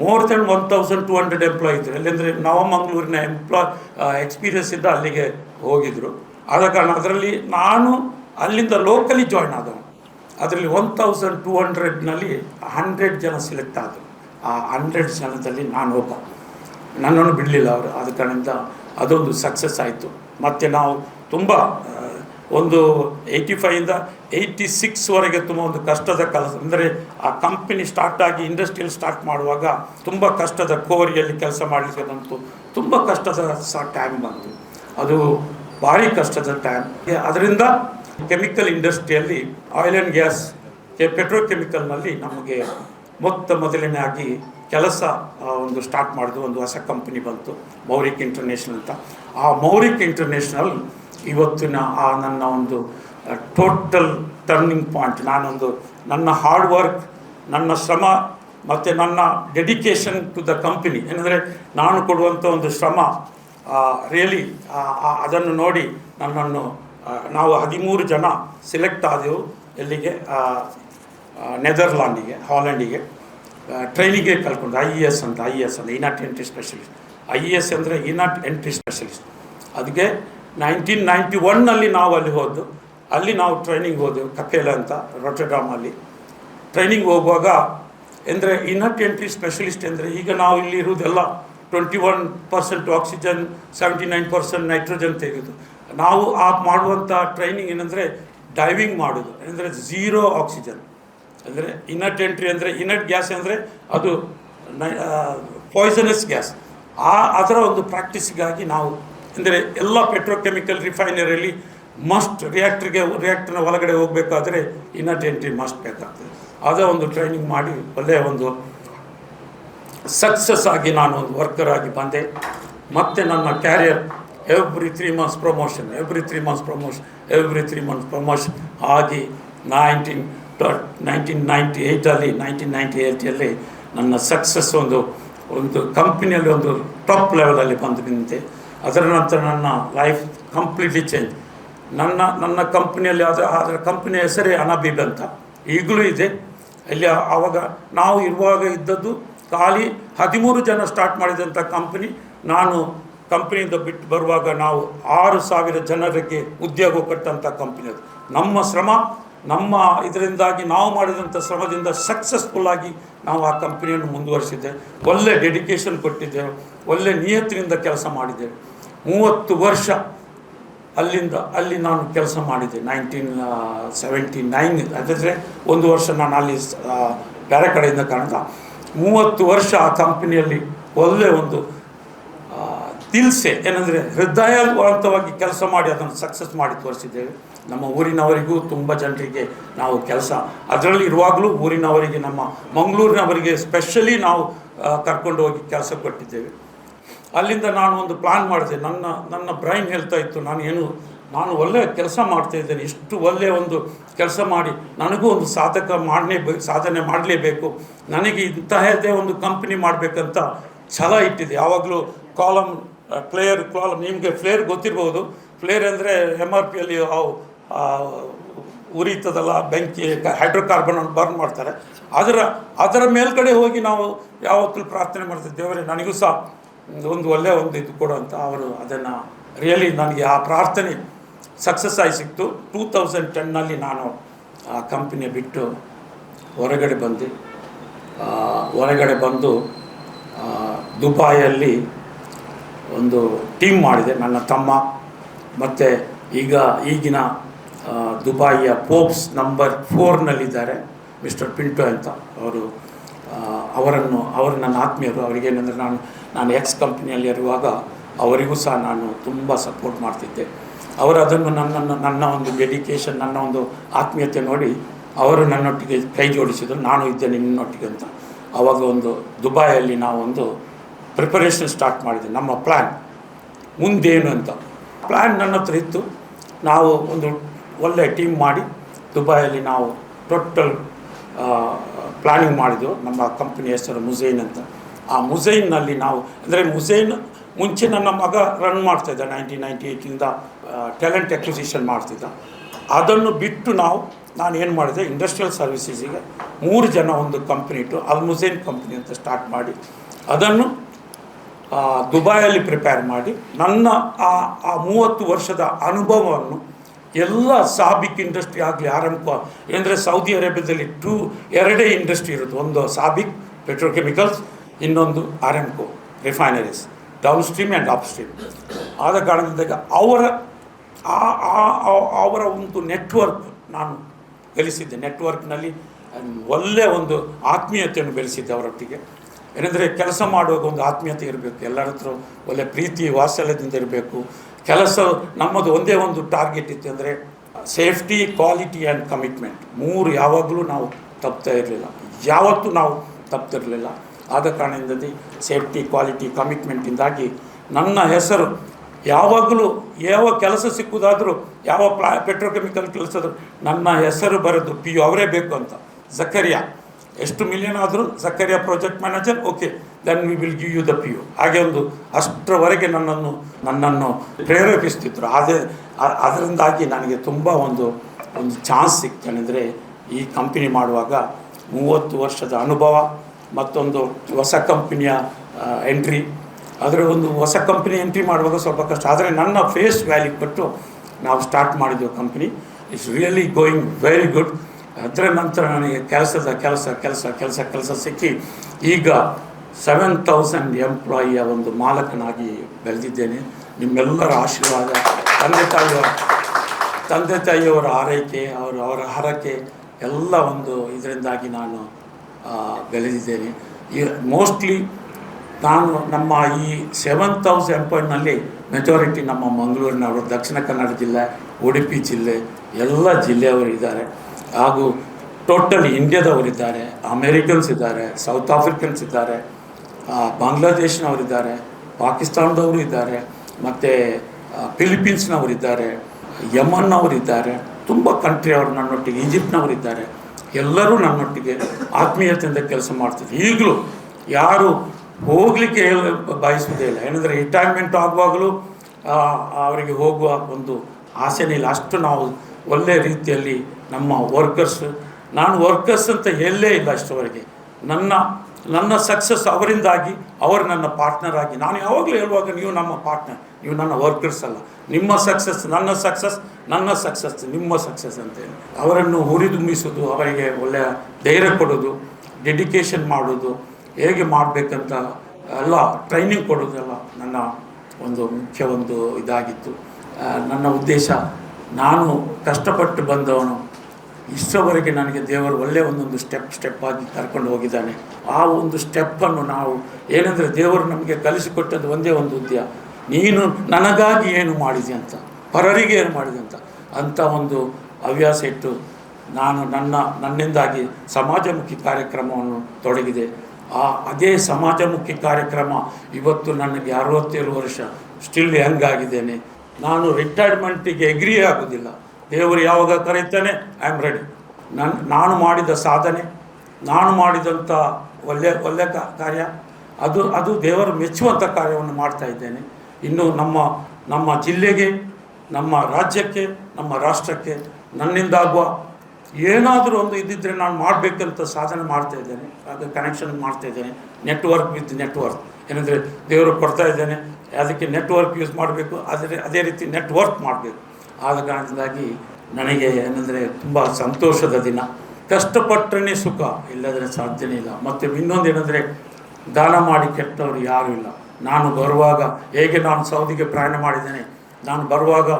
[SPEAKER 1] more than one thousand two hundred employ ಇದ್ದರು ಎಲ್ಲೆಂದರೆ ನವಮಂಗಳೂರಿನ ಎಂಪ್ಲಾಯ್ ಎಕ್ಸ್ಪೀರಿಯನ್ಸ್ ಇದ್ದ ಅಲ್ಲಿಗೆ ಹೋಗಿದ್ದರು ಆದ ಕಾರಣ ಅದರಲ್ಲಿ ನಾನು ಅಲ್ಲಿಂದ ಲೋಕಲಿ ಜಾಯ್ನ್ ಆದವು ಅದರಲ್ಲಿ ಒನ್ ತೌಸಂಡ್ ಟೂ ಹಂಡ್ರೆಡ್ನಲ್ಲಿ ಹಂಡ್ರೆಡ್ ಜನ ಸೆಲೆಕ್ಟ್ ಆದರು. ಆ ಹಂಡ್ರೆಡ್ ಜನದಲ್ಲಿ ನಾನು ಒಬ್ಬ. ನನ್ನನ್ನು ಬಿಡಲಿಲ್ಲ ಅವರು. ಆದ ಕಾರಣದಿಂದ ಅದೊಂದು ಸಕ್ಸಸ್ ಆಯಿತು. ಮತ್ತು ನಾವು ತುಂಬ ಒಂದು ಏಯ್ಟಿ ಫೈವಿಂದ ಏಯ್ಟಿ ಸಿಕ್ಸ್ವರೆಗೆ ತುಂಬ ಒಂದು ಕಷ್ಟದ ಕೆಲಸ ಅಂದರೆ ಆ ಕಂಪನಿ ಸ್ಟಾರ್ಟ್ ಆಗಿ ಇಂಡಸ್ಟ್ರಿಯಲ್ ಸ್ಟಾರ್ಟ್ ಮಾಡುವಾಗ ತುಂಬ ಕಷ್ಟದ ಕೋರಿಯಲ್ಲಿ ಕೆಲಸ ಮಾಡಲಿಕ್ಕೆ ಬಂತು. ತುಂಬ ಕಷ್ಟದ ಸಹ ಟೈಮ್ ಬಂತು. ಅದು ಭಾರಿ ಕಷ್ಟದ ಟೈಮ್ ಅದರಿಂದ ಕೆಮಿಕಲ್ ಇಂಡಸ್ಟ್ರಿಯಲ್ಲಿ ಆಯಿಲ್ ಆ್ಯಂಡ್ ಗ್ಯಾಸ್ ಪೆಟ್ರೋಕೆಮಿಕಲ್ನಲ್ಲಿ ನಮಗೆ ಮೊತ್ತ ಮೊದಲನೇಯಾಗಿ ಕೆಲಸ ಒಂದು ಸ್ಟಾರ್ಟ್ ಮಾಡಿದ್ದು ಒಂದು ಹೊಸ ಕಂಪನಿ ಬಂತು ಮೌರಿಕ್ ಇಂಟರ್ನ್ಯಾಷನಲ್ ಅಂತ. ಆ ಮೌರಿಕ್ ಇಂಟರ್ನ್ಯಾಷನಲ್ ಇವತ್ತಿನ, ಆ, ನನ್ನ ಒಂದು ಟೋಟಲ್ ಟರ್ನಿಂಗ್ ಪಾಯಿಂಟ್ ನಾನೊಂದು ನನ್ನ ಹಾರ್ಡ್ ವರ್ಕ್ ನನ್ನ ಶ್ರಮ, ಮತ್ತು ನನ್ನ ಡೆಡಿಕೇಶನ್ ಟು ದ ಕಂಪನಿ ಏನಂದರೆ, ನಾನು ಕೊಡುವಂಥ ಒಂದು ಶ್ರಮ ರಿಯಲಿ ಅದನ್ನು ನೋಡಿ ನನ್ನನ್ನು ನಾವು ಹದಿಮೂರು ಜನ ಸೆಲೆಕ್ಟ್ ಆದೆವು, ಎಲ್ಲಿಗೆ ನೆದರ್ಲ್ಯಾಂಡಿಗೆ, ಹಾಲೆಂಡಿಗೆ ಟ್ರೈನಿಗೆ ಕಲ್ಕೊಂಡು ಐ ಇ ಎಸ್ ಅಂತ ಐ ಎ ಎಸ್ ಅಂತ inert entry specialist I E S ಅಂದರೆ ಇನಾಟ್ ಎಂಟ್ರಿ ಸ್ಪೆಷಲಿಸ್ಟ್ ಅದಕ್ಕೆ ನೈನ್ಟೀನ್ ನೈಂಟಿ ಒನ್ನಲ್ಲಿ ನಾವು ಅಲ್ಲಿ ಹೋದ್ದು. ಅಲ್ಲಿ ನಾವು ಟ್ರೈನಿಂಗ್ ಹೋದೆವು, ಕಪೇಲ ಅಂತ ರೊಟೆಡಾಮಲ್ಲಿ ಟ್ರೈನಿಂಗ್ ಹೋಗುವಾಗ, ಅಂದರೆ ಇನಾಟ್ ಎಂಟ್ರಿ ಸ್ಪೆಷಲಿಸ್ಟ್ ಅಂದರೆ ಈಗ ನಾವು ಇಲ್ಲಿ ಇರುವುದೆಲ್ಲ twenty one percent oxygen seventy nine percent nitrogen ತೆಗೆದು. ನಾವು ಆ ಮಾಡುವಂಥ ಟ್ರೈನಿಂಗ್ ಏನಂದರೆ ಡೈವಿಂಗ್ ಮಾಡೋದು ಅಂದರೆ ಝೀರೋ ಆಕ್ಸಿಜನ್ ಅಂದರೆ ಇನಟ್ ಎಂಟ್ರಿ ಅಂದರೆ ಇನಟ್ ಗ್ಯಾಸ್ ಅಂದರೆ ಅದು ಪಾಯ್ಸನಸ್ ಗ್ಯಾಸ್ ಆ, ಅದರ ಒಂದು ಪ್ರಾಕ್ಟೀಸಿಗಾಗಿ ನಾವು ಅಂದರೆ ಎಲ್ಲ ಪೆಟ್ರೋಕೆಮಿಕಲ್ ರಿಫೈನರಿಯಲ್ಲಿ ಮಸ್ಟ್ ರಿಯಾಕ್ಟ್ರಿಗೆ ರಿಯಾಕ್ಟರ್ನ ಒಳಗಡೆ ಹೋಗಬೇಕಾದ್ರೆ ಇನಟ್ ಎಂಟ್ರಿ ಮಸ್ಟ್ ಬೇಕಾಗ್ತದೆ. ಅದೇ ಒಂದು ಟ್ರೈನಿಂಗ್ ಮಾಡಿ ಒಳ್ಳೆಯ ಒಂದು ಸಕ್ಸಸ್ ಆಗಿ ನಾನು ಒಂದು ವರ್ಕರ್ ಆಗಿ ಬಂದೆ. ಮತ್ತೆ ನನ್ನ career every three months promotion every three months promotion every three months promotion ಆಗಿ ನೈನ್ಟೀನ್ ನೈನ್ಟೀನ್ ನೈಂಟಿ ಏಯ್ಟಲ್ಲಿ, ನೈನ್ಟೀನ್ ನೈಂಟಿ ಏಯ್ಟಲ್ಲಿ ನನ್ನ ಸಕ್ಸಸ್ ಒಂದು ಒಂದು ಕಂಪ್ನಿಯಲ್ಲಿ ಒಂದು ಟಾಪ್ ಲೆವೆಲಲ್ಲಿ ಬಂದು ನಿಂತೆ ಅದರ ನಂತರ ನನ್ನ ಲೈಫ್ ಕಂಪ್ಲೀಟ್ಲಿ ಚೇಂಜ್ ನನ್ನ ನನ್ನ ಕಂಪ್ನಿಯಲ್ಲಿ ಅದರ ಅದರ ಕಂಪ್ನಿಯ ಹೆಸರೇ ಅನಬೀಬ್ ಅಂತ. ಈಗಲೂ ಇದೆ. ಇಲ್ಲಿ ಆ- ಆವಾಗ ನಾವು ಇರುವಾಗ ಇದ್ದದ್ದು ಖಾಲಿ ಹದಿಮೂರು ಜನ ಸ್ಟಾರ್ಟ್ ಮಾಡಿದಂಥ ಕಂಪ್ನಿ ನಾನು ಕಂಪ್ನಿಯಿಂದ ಬಿಟ್ಟು ಬರುವಾಗ ನಾವು ಆರು ಸಾವಿರ ಜನರಿಗೆ ಉದ್ಯೋಗ ಕೊಟ್ಟಂಥ ಕಂಪ್ನಿ ಅದು ನಮ್ಮ ಶ್ರಮ ನಮ್ಮ ಇದರಿಂದಾಗಿ ನಾವು ಮಾಡಿದಂಥ ಶ್ರಮದಿಂದ ಸಕ್ಸಸ್ಫುಲ್ ಆಗಿ ನಾವು ಆ ಕಂಪ್ನಿಯನ್ನು ಮುಂದುವರಿಸಿದ್ದೆ. ಒಳ್ಳೆ ಡೆಡಿಕೇಶನ್ ಕೊಟ್ಟಿದ್ದೆವು ಒಳ್ಳೆ ನಿಯತ್ತಿನಿಂದ ಕೆಲಸ ಮಾಡಿದ್ದೇವೆ ಮೂವತ್ತು ವರ್ಷ ಅಲ್ಲಿಂದ ಅಲ್ಲಿ ನಾನು ಕೆಲಸ ಮಾಡಿದೆ ನೈನ್ಟೀನ್ ಸೆವೆಂಟಿ ನೈನ್ ಅದಾದರೆ ಒಂದು ವರ್ಷ ನಾನು ಅಲ್ಲಿ ಬೇರೆ ಕಡೆಯಿಂದ ಕಾಣ್ತಾ ಮೂವತ್ತು ವರ್ಷ ಆ ಕಂಪ್ನಿಯಲ್ಲಿ ಒಳ್ಳೆ ಒಂದು ದಿಲ್ಸೆ ಏನಂದರೆ ಹೃದಯವಂತವಾಗಿ ಕೆಲಸ ಮಾಡಿ ಅದನ್ನು ಸಕ್ಸಸ್ ಮಾಡಿ ತೋರಿಸಿದ್ದೇವೆ. ನಮ್ಮ ಊರಿನವರಿಗೂ ತುಂಬ ಜನರಿಗೆ ನಾವು ಕೆಲಸ. ಅದರಲ್ಲಿ ಇರುವಾಗಲೂ ಊರಿನವರಿಗೆ, ನಮ್ಮ ಮಂಗಳೂರಿನವರಿಗೆ ಸ್ಪೆಷಲಿ ನಾವು ಕರ್ಕೊಂಡು ಹೋಗಿ ಕೆಲಸ ಕೊಟ್ಟಿದ್ದೇವೆ. ಅಲ್ಲಿಂದ ನಾನು ಒಂದು ಪ್ಲಾನ್ ಮಾಡಿದೆ. ನನ್ನ ನನ್ನ ಬ್ರೈನ್ ಹೇಳ್ತಾ ಇತ್ತು, ನಾನು ಏನು, ನಾನು ಒಳ್ಳೆಯ ಕೆಲಸ ಮಾಡ್ತಾ ಇದ್ದೇನೆ. ಇಷ್ಟು ಒಳ್ಳೆಯ ಒಂದು ಕೆಲಸ ಮಾಡಿ ನನಗೂ ಒಂದು ಸಾಧಕ ಮಾಡಲೇ ಸಾಧನೆ ಮಾಡಲೇಬೇಕು. ನನಗೆ ಇಂತಹದ್ದೇ ಒಂದು ಕಂಪ್ನಿ ಮಾಡಬೇಕಂತ ಛಲ ಇಟ್ಟಿದೆ. ಯಾವಾಗಲೂ ಕಾಲಮ್ ಪ್ಲೇಯರ್ ಪ್ರಾಬ್ಲಮ್ ನಿಮಗೆ ಫ್ಲೇರ್ ಗೊತ್ತಿರ್ಬೋದು. ಫ್ಲೇರ್ ಅಂದರೆ ಎಂ ಆರ್ ಪಿಯಲ್ಲಿ ಉರಿತದಲ್ಲ, ಬೆಂಕಿ ಹೈಡ್ರೋಕಾರ್ಬನ್ ಬರ್ನ್ ಮಾಡ್ತಾರೆ. ಅದರ ಅದರ ಮೇಲ್ಗಡೆ ಹೋಗಿ ನಾವು ಯಾವತ್ತೂ ಪ್ರಾರ್ಥನೆ ಮಾಡ್ತೀವಿ, ದೇವರೇ, ನನಗೂ ಸಹ ಒಂದು ಒಳ್ಳೆಯ ಒಂದು ಇದು ಕೊಡು ಅಂತ ಅವರು ಅದನ್ನು ರಿಯಲಿ ನನಗೆ ಆ ಪ್ರಾರ್ಥನೆ ಸಕ್ಸಸ್ ಆಗಿ ಸಿಕ್ತು. ಟೂ ತೌಸಂಡ್ ಟೆನ್ನಲ್ಲಿ ನಾನು ಆ ಕಂಪನಿ ಬಿಟ್ಟು ಹೊರಗಡೆ ಬಂದೆ. ಹೊರಗಡೆ ಬಂದು ದುಬಾಯಲ್ಲಿ ಒಂದು ಟೀಮ್ ಮಾಡಿದೆ, ನನ್ನ ತಮ್ಮ. ಮತ್ತು ಈಗ ಈಗಿನ ದುಬಾಯಿಯ ಪೋಪ್ಸ್ ನಂಬರ್ ಫೋರ್ನಲ್ಲಿದ್ದಾರೆ ಮಿಸ್ಟರ್ ಪಿಂಟೋ ಅಂತ ಅವರು. ಅವರನ್ನು, ಅವರು ನನ್ನ ಆತ್ಮೀಯರು. ಅವರಿಗೇನೆಂದರೆ ನಾನು ನಾನು ಎಕ್ಸ್ ಕಂಪ್ನಿಯಲ್ಲಿ ಇರುವಾಗ ಅವರಿಗೂ ಸಹ ನಾನು ತುಂಬ ಸಪೋರ್ಟ್ ಮಾಡ್ತಿದ್ದೆ. ಅವರು ಅದನ್ನು ನನ್ನನ್ನು, ನನ್ನ ಒಂದು ಡೆಡಿಕೇಶನ್ ನನ್ನ ಒಂದು ಆತ್ಮೀಯತೆ ನೋಡಿ ಅವರು ನನ್ನೊಟ್ಟಿಗೆ ಕೈ ಜೋಡಿಸಿದರು. ನಾನು ಇದ್ದೇನೆ ನಿನ್ನೊಟ್ಟಿಗೆ ಅಂತ. ಆವಾಗ ಒಂದು ದುಬಾಯಲ್ಲಿ ನಾವೊಂದು ಪ್ರಿಪರೇಷನ್ ಸ್ಟಾರ್ಟ್ ಮಾಡಿದೆ ನಮ್ಮ ಪ್ಲ್ಯಾನ್ ಮುಂದೇನು ಅಂತ. ಪ್ಲ್ಯಾನ್ ನನ್ನ ಹತ್ರ ಇತ್ತು. ನಾವು ಒಂದು ಒಳ್ಳೆಯ ಟೀಮ್ ಮಾಡಿ ದುಬೈಯಲ್ಲಿ ನಾವು ಟೋಟಲ್ ಪ್ಲಾನಿಂಗ್ ಮಾಡಿದೆವು. ನಮ್ಮ ಕಂಪನಿ ಹೆಸರು ಮುಝೈನ್ ಅಂತ. ಆ ಮುಝೈನ್ನಲ್ಲಿ ನಾವು, ಅಂದರೆ ಮುಝೈನ್ ಮುಂಚೆ ನನ್ನ ಮಗ ರನ್ ಮಾಡ್ತಾಯಿದ್ದ ನೈನ್ಟೀನ್ ನೈಂಟಿ ಏಯ್ಟಿಂದ ಟ್ಯಾಲೆಂಟ್ ಅಕ್ವಿಸಿಷನ್ ಮಾಡ್ತಿದ್ದ. ಅದನ್ನು ಬಿಟ್ಟು ನಾವು, ನಾನು ಏನು ಮಾಡಿದೆ ಇಂಡಸ್ಟ್ರಿಯಲ್ ಸರ್ವಿಸಸಿಗೆ ಮೂರು ಜನ ಒಂದು ಕಂಪ್ನಿ ಇಟ್ಟು ಅಲ್ ಮುಝೈನ್ ಕಂಪ್ನಿ ಅಂತ ಸ್ಟಾರ್ಟ್ ಮಾಡಿ. ಅದನ್ನು ದುಬೈಯಲ್ಲಿ ಪ್ರಿಪೇರ್ ಮಾಡಿ ನನ್ನ ಆ ಆ ಮೂವತ್ತು ವರ್ಷದ ಅನುಭವವನ್ನು ಎಲ್ಲ ಸಾಬಿಕ್ ಇಂಡಸ್ಟ್ರಿ ಆಗಲಿ ಆರಂಭ ಅಂದರೆ ಸೌದಿ ಅರೇಬಿಯಾದಲ್ಲಿ ಟೂ ಎರಡೇ ಇಂಡಸ್ಟ್ರಿ ಇರೋದು. ಒಂದು ಸಾಬಿಕ್ ಪೆಟ್ರೋಕೆಮಿಕಲ್ಸ್ ಇನ್ನೊಂದು Aramco refineries downstream and upstream ಆದ ಕಾರಣದಿಂದ ಅವರ ಅವರ ಒಂದು ನೆಟ್ವರ್ಕ್ ನಾನು ಗಳಿಸಿದ್ದೆ ನೆಟ್ವರ್ಕ್ನಲ್ಲಿ ಒಳ್ಳೆಯ ಒಂದು ಆತ್ಮೀಯತೆಯನ್ನು ಬೆಳೆಸಿದ್ದೆ ಅವರೊಟ್ಟಿಗೆ. ಏನಂದರೆ ಕೆಲಸ ಮಾಡುವಾಗ ಒಂದು ಆತ್ಮೀಯತೆ ಇರಬೇಕು, ಎಲ್ಲರ ಹತ್ರ ಒಳ್ಳೆ ಪ್ರೀತಿ, ವಾತ್ಸಲ್ಯದಿಂದ ಇರಬೇಕು. ಕೆಲಸ ನಮ್ಮದು ಒಂದೇ ಒಂದು ಟಾರ್ಗೆಟ್ ಇತ್ತು ಅಂದರೆ ಸೇಫ್ಟಿ ಕ್ವಾಲಿಟಿ ಆ್ಯಂಡ್ ಕಮಿಟ್ಮೆಂಟ್ ಮೂರು ಯಾವಾಗಲೂ ನಾವು ತಪ್ತಾ ಇರಲಿಲ್ಲ. ಯಾವತ್ತೂ ನಾವು ತಪ್ತಿರಲಿಲ್ಲ ಆದ ಕಾರಣದಿಂದ ಸೇಫ್ಟಿ ಕ್ವಾಲಿಟಿ ಕಮಿಟ್ಮೆಂಟಿಂದಾಗಿ ನನ್ನ ಹೆಸರು ಯಾವಾಗಲೂ ಯಾವ ಕೆಲಸ ಸಿಕ್ಕುದಾದರೂ, ಯಾವ ಪ್ಲಾ ಪೆಟ್ರೋಕೆಮಿಕಲ್ ಕೆಲಸದ ನನ್ನ ಹೆಸರು ಬರೆದು ಪಿ ಯು ಅವರೇ ಬೇಕು ಅಂತ. ಜಕರಿಯಾ. ಎಷ್ಟು ಮಿಲಿಯನ್ ಆದರೂ ಸಕ್ಕರೆಯ project manager okay then we will give you the P U ಹಾಗೆ ಒಂದು ಅಷ್ಟರವರೆಗೆ ನನ್ನನ್ನು ನನ್ನನ್ನು ಪ್ರೇರೇಪಿಸ್ತಿದ್ರು. ಅದೇ ಅದರಿಂದಾಗಿ ನನಗೆ ತುಂಬ ಒಂದು ಒಂದು ಚಾನ್ಸ್ ಸಿಗ್ತಾನೆಂದರೆ ಈ ಕಂಪನಿ ಮಾಡುವಾಗ ಮೂವತ್ತು ವರ್ಷದ ಅನುಭವ, ಮತ್ತೊಂದು ಹೊಸ ಕಂಪನಿಯ ಎಂಟ್ರಿ ಆದರೆ ಒಂದು ಹೊಸ ಕಂಪನಿ ಎಂಟ್ರಿ ಮಾಡುವಾಗ ಸ್ವಲ್ಪ ಕಷ್ಟ. ಆದರೆ ನನ್ನ ಫೇಸ್ ವ್ಯಾಲ್ಯೂ ಕೊಟ್ಟು ನಾವು ಸ್ಟಾರ್ಟ್ ಮಾಡಿದ್ದೆವು company it's really going very good ಅದರ ನಂತರ ನನಗೆ ಕೆಲಸದ ಕೆಲಸ ಕೆಲಸ ಕೆಲಸ ಕೆಲಸ ಸಿಕ್ಕಿ ಈಗ ಸೆವೆನ್ ತೌಸಂಡ್ ಎಂಪ್ಲಾಯಿಯ ಒಂದು ಮಾಲಕನಾಗಿ ಬೆಳೆದಿದ್ದೇನೆ. ನಿಮ್ಮೆಲ್ಲರ ಆಶೀರ್ವಾದ, ತಂದೆ ತಾಯಿಯವರ ತಂದೆ ತಾಯಿಯವರ ಆರೈಕೆ, ಅವರ ಅವರ ಹರಕೆ ಎಲ್ಲ ಒಂದು ಇದರಿಂದಾಗಿ ನಾನು ಬೆಳೆದಿದ್ದೇನೆ. ಈ ಮೋಸ್ಟ್ಲಿ ನಾನು ನಮ್ಮ ಈ ಸೆವೆನ್ ತೌಸಂಡ್ ಎಂಪಾಯಿಂಟ್ನಲ್ಲಿ ಮೆಜಾರಿಟಿ ನಮ್ಮ ಮಂಗಳೂರಿನವರು, ದಕ್ಷಿಣ ಕನ್ನಡ ಜಿಲ್ಲೆ, ಉಡುಪಿ ಜಿಲ್ಲೆ, ಎಲ್ಲ ಜಿಲ್ಲೆಯವರು ಇದ್ದಾರೆ. ಹಾಗೂ ಟೋಟಲ್ ಇಂಡಿಯಾದವರಿದ್ದಾರೆ, ಅಮೇರಿಕನ್ಸ್ ಇದ್ದಾರೆ, ಸೌತ್ ಆಫ್ರಿಕನ್ಸ್ ಇದ್ದಾರೆ ಬಾಂಗ್ಲಾದೇಶ್ನವರಿದ್ದಾರೆ, ಪಾಕಿಸ್ತಾನದವರು ಇದ್ದಾರೆ, ಮತ್ತು ಫಿಲಿಪೀನ್ಸ್ನವರಿದ್ದಾರೆ ಯಮನ್ನವರಿದ್ದಾರೆ, ತುಂಬ ಕಂಟ್ರಿಯವರು ನನ್ನೊಟ್ಟಿಗೆ, ಈಜಿಪ್ಟ್ನವರಿದ್ದಾರೆ. ಎಲ್ಲರೂ ನನ್ನೊಟ್ಟಿಗೆ ಆತ್ಮೀಯತೆಯಿಂದ ಕೆಲಸ ಮಾಡ್ತಿದ್ರು. ಈಗಲೂ ಯಾರು ಹೋಗಲಿಕ್ಕೆ ಬಯಸುವುದೇ ಇಲ್ಲ. ಏನಂದರೆ ರಿಟೈರ್ಮೆಂಟ್ ಆಗುವಾಗಲೂ ಅವರಿಗೆ ಹೋಗುವ ಒಂದು ಆಸೆನೇ ಇಲ್ಲ. ಅಷ್ಟು ನಾವು ಒಳ್ಳೆಯ ರೀತಿಯಲ್ಲಿ ನಮ್ಮ ವರ್ಕರ್ಸ್ ನಾನು ವರ್ಕರ್ಸ್ ಅಂತ ಹೇಳಲೇ ಇಲ್ಲ ಅಷ್ಟವರೆಗೆ ನನ್ನ ನನ್ನ ಸಕ್ಸಸ್ ಅವರಿಂದಾಗಿ ಅವರು ನನ್ನ ಪಾರ್ಟ್ನರ್ ಆಗಿ. ನಾನು ಯಾವಾಗಲೂ ಹೇಳುವಾಗ ನೀವು ನಮ್ಮ ಪಾರ್ಟ್ನರ್ ನೀವು ನನ್ನ ವರ್ಕರ್ಸ್ ಅಲ್ಲ. ನಿಮ್ಮ ಸಕ್ಸಸ್ ನನ್ನ ಸಕ್ಸಸ್ ನನ್ನ ಸಕ್ಸಸ್ ನಿಮ್ಮ ಸಕ್ಸಸ್ ಅಂತೇಳಿ. ಅವರನ್ನು ಹುರಿದುಂಬಿಸೋದು ಅವರಿಗೆ ಒಳ್ಳೆಯ ಧೈರ್ಯ ಕೊಡೋದು ಡೆಡಿಕೇಶನ್ ಮಾಡೋದು ಹೇಗೆ ಮಾಡಬೇಕಂತ ಎಲ್ಲ ಟ್ರೈನಿಂಗ್ ಕೊಡೋದೆಲ್ಲ ನನ್ನ ಒಂದು ಮುಖ್ಯ ಒಂದು ಇದಾಗಿತ್ತು. ನನ್ನ ಉದ್ದೇಶ ನಾನು ಕಷ್ಟಪಟ್ಟು ಬಂದವನು. ಇಷ್ಟವರೆಗೆ ನನಗೆ ದೇವರು ಒಳ್ಳೆಯ ಒಂದೊಂದು ಸ್ಟೆಪ್ ಸ್ಟೆಪ್ ಆಗಿ ಕರ್ಕೊಂಡು ಹೋಗಿದ್ದಾನೆ. ಆ ಒಂದು ಸ್ಟೆಪ್ಪನ್ನು ನಾವು ಏನೆಂದರೆ ದೇವರು ನಮಗೆ ಕಲಿಸಿಕೊಟ್ಟದ್ದು ಒಂದೇ ಒಂದು ಉದ್ಯ. ನೀನು ನನಗಾಗಿ ಏನು ಮಾಡಿದೆ ಅಂತ, ಪರರಿಗೆ ಏನು ಮಾಡಿದೆ ಅಂತ ಅಂಥ ಒಂದು ಹವ್ಯಾಸ ಇಟ್ಟು ನಾನು ನನ್ನ, ನನ್ನಿಂದಾಗಿ ಸಮಾಜಮುಖಿ ಕಾರ್ಯಕ್ರಮವನ್ನು ತೊಡಗಿದೆ. ಆ ಅದೇ ಸಮಾಜಮುಖಿ ಕಾರ್ಯಕ್ರಮ ಇವತ್ತು ನನಗೆ ಅರವತ್ತೇಳು ವರ್ಷ ಸ್ಟಿಲ್ ಆಗಿದ್ದೇನೆ. ನಾನು ರಿಟೈರ್ಮೆಂಟಿಗೆ ಎಗ್ರಿ ಆಗೋದಿಲ್ಲ. ದೇವರು ಯಾವಾಗ ಕರೀತಾನೆ ಐ ಆಮ್ ರೆಡಿ ನನ್ನ ನಾನು ಮಾಡಿದ ಸಾಧನೆ, ನಾನು ಮಾಡಿದಂಥ ಒಳ್ಳೆ ಒಳ್ಳೆ ಕಾರ್ಯ, ಅದು ಅದು ದೇವರು ಮೆಚ್ಚುವಂಥ ಕಾರ್ಯವನ್ನು ಮಾಡ್ತಾ ಇದ್ದೇನೆ. ಇನ್ನು ನಮ್ಮ ನಮ್ಮ ಜಿಲ್ಲೆಗೆ, ನಮ್ಮ ರಾಜ್ಯಕ್ಕೆ, ನಮ್ಮ ರಾಷ್ಟ್ರಕ್ಕೆ ನನ್ನಿಂದಾಗುವ ಏನಾದರೂ ಒಂದು ಇದ್ದಿದ್ದರೆ ನಾನು ಮಾಡಬೇಕಂತ ಸಾಧನೆ ಮಾಡ್ತಾ ಇದ್ದೇನೆ. ಅದು ಕನೆಕ್ಷನ್ ಮಾಡ್ತಾ ಇದ್ದೇನೆ. ನೆಟ್ವರ್ಕ್ ವಿತ್ ನೆಟ್ವರ್ಕ್ ಏನಂದರೆ ದೇವರು ಕೊಡ್ತಾ ಇದ್ದೇನೆ. ಅದಕ್ಕೆ ನೆಟ್ವರ್ಕ್ ಯೂಸ್ ಮಾಡಬೇಕು ಅದೇ ಅದೇ ರೀತಿ ನೆಟ್ವರ್ಕ್ ಮಾಡಬೇಕು. ಆದ ಕಾರಣದಿಂದಾಗಿ ನನಗೆ ಏನಂದರೆ ತುಂಬ ಸಂತೋಷದ ದಿನ. ಕಷ್ಟಪಟ್ಟರೆ ಸುಖ, ಇಲ್ಲದ್ರೆ ಸಾಧ್ಯನೇ ಇಲ್ಲ. ಮತ್ತು ಇನ್ನೊಂದು ಏನಂದರೆ ದಾನ ಮಾಡಿ ಕೆಟ್ಟವರು ಯಾರೂ ಇಲ್ಲ. ನಾನು ಬರುವಾಗ, ಹೇಗೆ ನಾನು ಸೌದಿಗೆ ಪ್ರಯಾಣ ಮಾಡಿದ್ದೇನೆ? ನಾನು ಬರುವಾಗ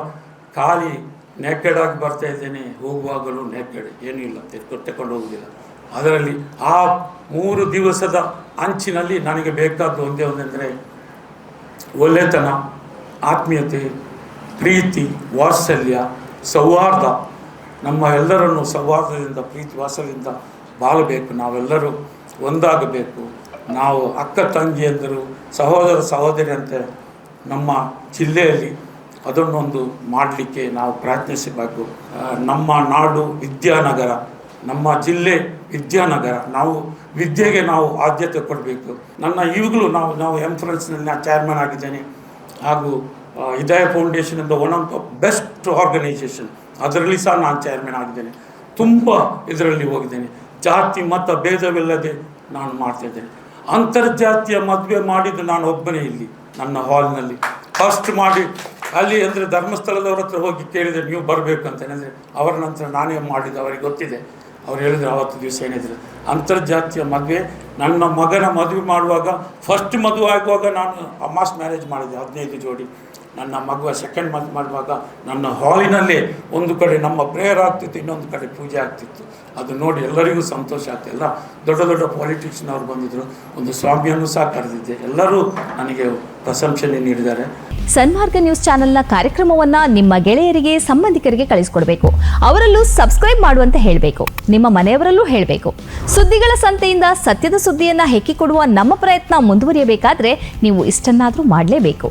[SPEAKER 1] ಖಾಲಿ ನೆಕ್ಕೆಡಾಗಿ ಬರ್ತಾ ಇದ್ದೇನೆ, ಹೋಗುವಾಗಲೂ ನೆಕೆಡ್ ಏನೂ ಇಲ್ಲ ತೆಕ್ಕೊಂಡು ಹೋಗುವುದಿಲ್ಲ. ಅದರಲ್ಲಿ ಆ ಮೂರು ದಿವಸದ ಅಂಚಿನಲ್ಲಿ ನನಗೆ ಬೇಕಾದ್ದು ಒಂದೇ ಒಂದೆಂದರೆ ಒಳ್ಳೆತನ, ಆತ್ಮೀಯತೆ, ಪ್ರೀತಿ, ವಾತ್ಸಲ್ಯ, ಸೌಹಾರ್ದ, ನಮ್ಮ ಎಲ್ಲರನ್ನು ಸೌಹಾರ್ದದಿಂದ, ಪ್ರೀತಿ, ವಾತ್ಸಲ್ಯದಿಂದ ಬಾಳಬೇಕು. ನಾವೆಲ್ಲರೂ ಒಂದಾಗಬೇಕು. ನಾವು ಅಕ್ಕ ತಂಗಿಯಂದರು ಸಹೋದರ ಸಹೋದರಿಯಂತೆ ನಮ್ಮ ಜಿಲ್ಲೆಯಲ್ಲಿ ಅದನ್ನೊಂದು ಮಾಡಲಿಕ್ಕೆ ನಾವು ಪ್ರಯತ್ನಿಸಬೇಕು. ನಮ್ಮ ನಾಡು ವಿದ್ಯಾನಗರ, ನಮ್ಮ ಜಿಲ್ಲೆ ವಿದ್ಯಾನಗರ. ನಾವು ವಿದ್ಯೆಗೆ ನಾವು ಆದ್ಯತೆ ಕೊಡಬೇಕು. ನನ್ನ ಈಗಲೂ ನಾವು ನಾವು ಎನ್ಫ್ರೆನ್ಸ್ನಲ್ಲಿ ನಾನು ಚೇರ್ಮನ್ ಆಗಿದ್ದೇನೆ. ಹಾಗೂ ಹಿದಾಯ ಫೌಂಡೇಶನ್ ಎಂಬ one of the best organisation ಅದರಲ್ಲಿ ಸಹ ನಾನು ಚೇರ್ಮನ್ ಆಗಿದ್ದೇನೆ. ತುಂಬ ಇದರಲ್ಲಿ ಹೋಗಿದ್ದೇನೆ. ಜಾತಿ, ಮತ, ಭೇದವಿಲ್ಲದೆ ನಾನು ಮಾಡ್ತಾ ಅಂತರ್ಜಾತಿಯ ಅಂತರ್ಜಾತೀಯ ಮದುವೆ ಮಾಡಿದ್ದು ನಾನು ಒಬ್ಬನೇ ಇಲ್ಲಿ, ನನ್ನ ಹಾಲ್ನಲ್ಲಿ ಫಸ್ಟ್ ಮಾಡಿ, ಅಲ್ಲಿ ಅಂದರೆ ಧರ್ಮಸ್ಥಳದವ್ರ ಹತ್ರ ಹೋಗಿ ಕೇಳಿದರೆ ನೀವು ಬರಬೇಕು ಅಂತ ಅಂದರೆ ಅವರ ನಂತರ ನಾನೇ ಮಾಡಿದ್ದು, ಅವರಿಗೆ ಗೊತ್ತಿದೆ. ಅವ್ರು ಹೇಳಿದ್ರು ಆವತ್ತು ದಿವಸ ಏನಿದ್ರು, ಅಂತರ್ಜಾತಿಯ ಮದುವೆ, ನನ್ನ ಮಗನ ಮದುವೆ ಮಾಡುವಾಗ ಫಸ್ಟ್ ಮದುವೆ ಆಗುವಾಗ ನಾನು ಅಮ್ಮಾಸ್ ಮ್ಯಾರೇಜ್ ಮಾಡಿದೆ, ಹದಿನೈದು ಜೋಡಿ. ನನ್ನ ಮಗುವ ಸೆಕೆಂಡ್ ಮಂತ್ ಮಾಡುವಾಗ ನನ್ನ ಹಾಲಿನಲ್ಲಿ ಒಂದು ಕಡೆ ನಮ್ಮ ಪ್ರೇಯರ್ ಆಗ್ತಿತ್ತು, ಇನ್ನೊಂದು ಕಡೆ ಪೂಜೆ ಆಗ್ತಿತ್ತು. ಅದು ನೋಡಿ ಎಲ್ಲರಿಗೂ ಸಂತೋಷ ಆಗ್ತದೆ ಎಲ್ಲ ದೊಡ್ಡ ದೊಡ್ಡ ಪಾಲಿಟಿಕ್ಸ್ನವ್ರು ಬಂದಿದ್ದರು ಒಂದು ಸ್ವಾಮಿಯನ್ನು ಸಹ ಕರೆದಿದ್ದೆ. ಎಲ್ಲರೂ ನನಗೆ ಪ್ರಶಂಸನೆ ನೀಡಿದ್ದಾರೆ.
[SPEAKER 2] ಸನ್ಮಾರ್ಗ ನ್ಯೂಸ್ ಚಾನೆಲ್ನ ಕಾರ್ಯಕ್ರಮವನ್ನ ನಿಮ್ಮ ಗೆಳೆಯರಿಗೆ, ಸಂಬಂಧಿಕರಿಗೆ ಕಳಿಸ್ಕೊಡ್ಬೇಕು. ಅವರಲ್ಲೂ ಸಬ್ಸ್ಕ್ರೈಬ್ ಮಾಡುವಂತೆ ಹೇಳಬೇಕು. ನಿಮ್ಮ ಮನೆಯವರಲ್ಲೂ ಹೇಳಬೇಕು. ಸುದ್ದಿಗಳ ಸಂತೆಯಿಂದ ಸತ್ಯದ ಸುದ್ದಿಯನ್ನ ಹೆಕ್ಕಿಕೊಡುವ ನಮ್ಮ ಪ್ರಯತ್ನ ಮುಂದುವರಿಯಬೇಕಾದ್ರೆ ನೀವು ಇಷ್ಟನ್ನಾದರೂ ಮಾಡಲೇಬೇಕು.